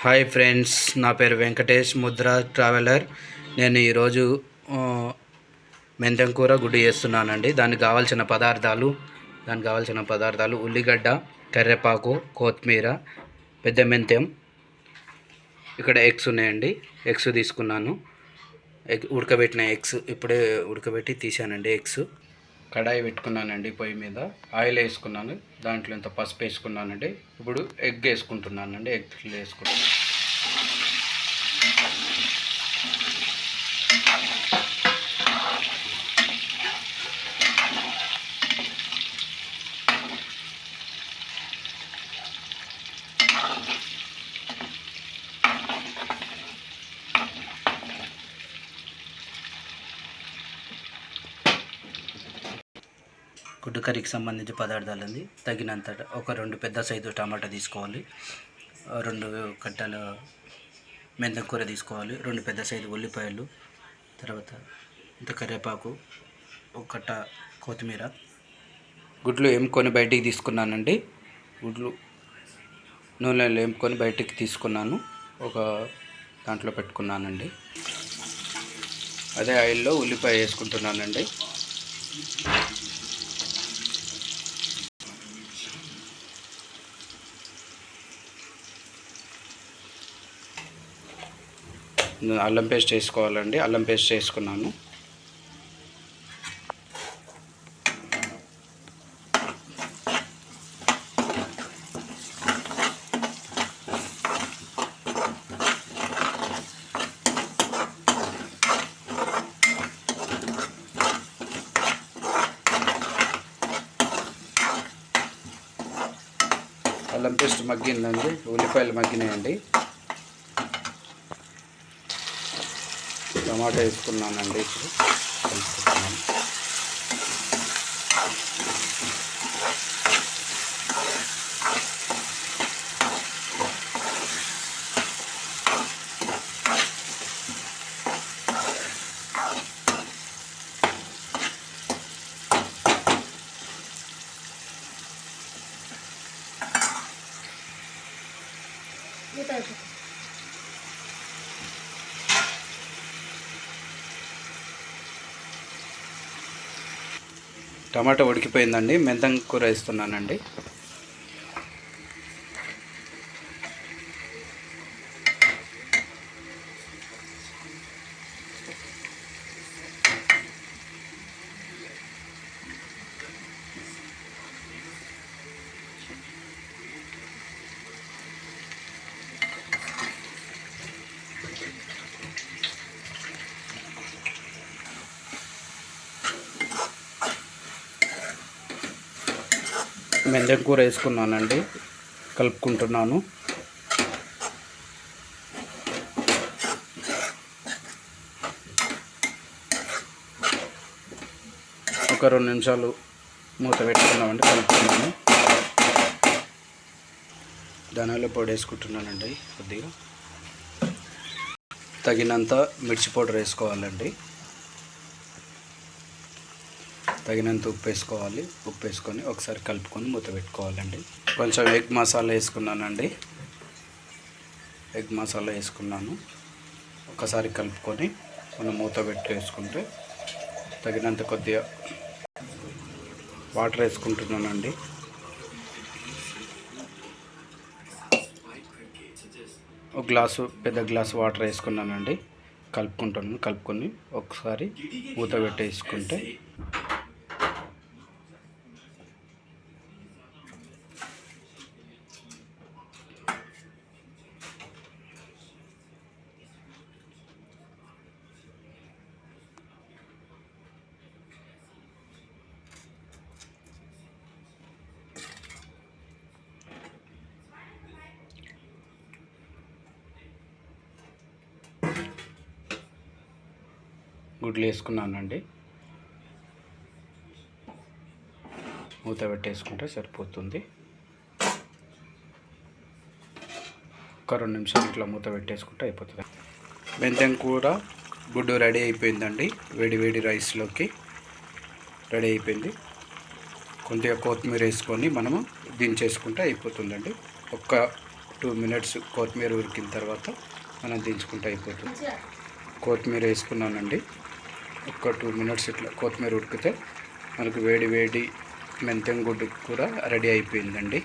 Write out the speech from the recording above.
Hi friends నా పేరు Venkatesh Mudra traveller. నేను ఈరోజు ఆ, మెంతం కూర గుడ్డు చేస్తున్నానండి. దానికి కావాల్సిన పదార్థాలు దానికి కావాల్సిన పదార్థాలు ఉల్లిగడ్డ కరివేపాకు కొత్తిమీర పెద్ద మెంతం. ఇక్కడ ఎగ్స్ ఉన్నాయండి. ఎగ్స్ తీసుకున్నాను. ఎగ్ ఉడకబెట్టిన ఎగ్స్ ఇప్పుడే ఉడకబెట్టి తీసానండి ఎగ్స్. కడాయి పెట్టుకున్నానండి పొయ్యి మీద. ఆయిల్ వేసుకున్నాను. దాంట్లో ఇంత పసుపు వేసుకున్నానండి. ఇప్పుడు ఎగ్ వేసుకుంటున్నానండి. ఎగ్ వేసుకుంటున్నాను. గుడ్డు కర్రీకి సంబంధించిన పదార్థాలండి. తగినంత ఒక రెండు పెద్ద సైజు టమాటా తీసుకోవాలి. రెండు కట్టల మెంతం కూర తీసుకోవాలి. రెండు పెద్ద సైజు ఉల్లిపాయలు. తర్వాత ఇంత కరివేపాకు ఒక కట్ట కొత్తిమీర. గుడ్లు వేముకొని బయటికి తీసుకున్నానండి. గుడ్లు నూనెలో వేముకొని బయటికి తీసుకున్నాను. ఒక దాంట్లో పెట్టుకున్నానండి. అదే ఆయిల్లో ఉల్లిపాయ వేసుకుంటున్నానండి. అల్లం పేస్ట్ వేసుకోవాలండి అల్లం పేస్ట్ వేసుకున్నాను అల్లం పేస్ట్ మగ్గిందండి. ఉల్లిపాయలు మగ్గినాయండి. టమాటా వేసుకున్నానండి. ఇప్పుడు కలుపుకుంటున్నాను టమాటా ఉడికిపోయిందండి. మెంతం కూర వేస్తున్నానండి. మెంతం కూర వేసుకున్నానండి. కలుపుకుంటున్నాను. ఒక రెండు నిమిషాలు మూత పెట్టుకున్నామండి కలుపుకున్నాను. ధనాల పొడి వేసుకుంటున్నానండి కొద్దిగా. తగినంత మిర్చి పౌడర్ వేసుకోవాలండి. తగినంత ఉప్పు వేసుకోవాలి. ఉప్పు వేసుకొని ఒకసారి కలుపుకొని మూత పెట్టుకోవాలండి. కొంచెం ఎగ్ మసాలా వేసుకున్నానండి. ఎగ్ మసాలా వేసుకున్నాను. ఒకసారి కలుపుకొని మనం మూత పెట్టి వేసుకుంటే తగినంత కొద్దిగా వాటర్ వేసుకుంటున్నానండి. ఒక గ్లాసు పెద్ద గ్లాసు వాటర్ వేసుకున్నానండి. కలుపుకుంటున్నాను. కలుపుకొని ఒకసారి మూత పెట్టేసుకుంటే గుడ్లు వేసుకున్నానండి. మూత పెట్టేసుకుంటే సరిపోతుంది. ఒక రెండు నిమిషాలు ఇట్లా మూత పెట్టేసుకుంటే అయిపోతుంది. మెంతం కూర గుడ్డు రెడీ అయిపోయిందండి. వేడి వేడి రైస్లోకి రెడీ అయిపోయింది. కొద్దిగా కొత్తిమీర వేసుకొని మనము దించేసుకుంటే అయిపోతుందండి. ఒక్క టూ మినిట్స్ కొత్తిమీర ఉరికిన తర్వాత మనం దించుకుంటే అయిపోతుంది. కొత్తిమీర వేసుకున్నానండి. ఒక టూ మినిట్స్ ఇట్లా కొత్తిమీర ఉడికితే మనకు వేడి వేడి మెంతెంగుడ్డు కూర రెడీ అయిపోయిందండి.